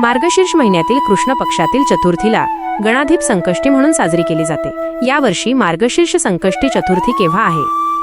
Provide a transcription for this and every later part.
मार्गशीर्ष महिन्यातील कृष्ण पक्षातील चतुर्थीला गणाधीप संकष्टी म्हणून साजरी केली जाते. यावर्षी मार्गशीर्ष संकष्टी चतुर्थी केव्हा आहे?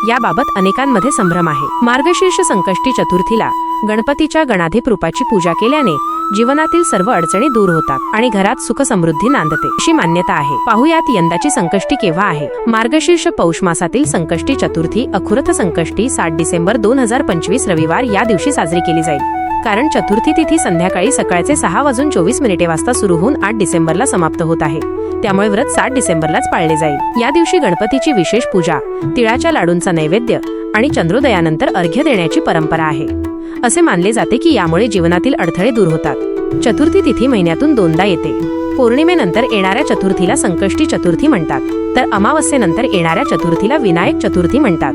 याबाबत अनेकांमध्ये संभ्रम आहे. मार्गशीर्ष संकष्टी चतुर्थीला गणपतीच्या गणाधीप रूपाची पूजा केल्याने जीवनातील सर्व अडचणी दूर होतात आणि घरात सुख समृद्धी नांदते अशी मान्यता आहे. पाहुयात यंदाची संकष्टी केव्हा आहे? मार्गशीर्ष पौष मासातील संकष्टी चतुर्थी अखुरथ संकष्टी सात डिसेंबर दोन हजार पंचवीस रविवार या दिवशी साजरी केली जाईल. कारण चतुर्थी तिथी संध्याकाळी सकाळचे सहा वाजून चोवीस मिनिटे वाजता सुरू होऊन आठ डिसेंबरला समाप्त होत आहे. त्यामुळे व्रत सात डिसेंबरलाच पाळले जाईल. या दिवशी गणपतीची विशेष पूजा तिळाच्या लाडूंचा नैवेद्य आणि चंद्रोदयानंतर अर्घ्य देण्याची परंपरा आहे. असे मानले जाते की यामुळे जीवनातील अडथळे दूर होतात. चतुर्थी तिथी महिन्यातून दोनदा येते. पौर्णिमेनंतर येणाऱ्या चतुर्थीला संकष्टी चतुर्थी म्हणतात. तर अमावस्येनंतर येणाऱ्या चतुर्थीला विनायक चतुर्थी म्हणतात.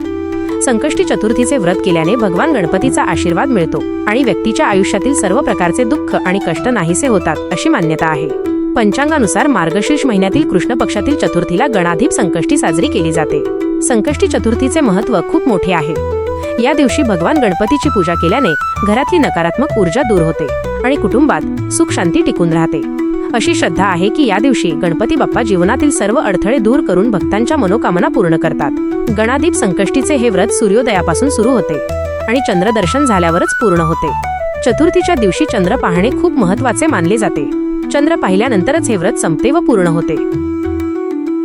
संकष्टी चतुर्थीचे व्रत केल्याने भगवान गणपतीचा आशीर्वाद मिळतो आणि व्यक्तीच्या आयुष्यातील सर्व प्रकारचे दुःख आणि कष्ट नाहीसे होतात अशी मान्यता आहे. पंचांगानुसार मार्गशीर्ष महिन्यातील कृष्ण पक्षातील चतुर्थीला गणाधीप संकष्टी साजरी केली जाते. संकष्टी चतुर्थीचे महत्त्व खूप मोठे आहे. या दिवशी भगवान गणपतीची पूजा केल्याने घरातली नकारात्मक ऊर्जा दूर होते आणि कुटुंबात सुख शांती टिकून राहते. अशी श्रद्धा आहे की या दिवशी गणपती बाप्पा जीवनातील सर्व अडथळे दूर करून भक्तांच्या मनोकामना पूर्ण करतात. गणादीप संकष्टीचे हे व्रत सूर्योदयापासून सुरू होते आणि चंद्रदर्शन झाल्यावरच पूर्ण होते. चतुर्थीच्या दिवशी चंद्र पाहणे खूप महत्त्वाचे मानले जाते. चंद्र पाहिल्यानंतरच हे व्रत संपते व पूर्ण होते.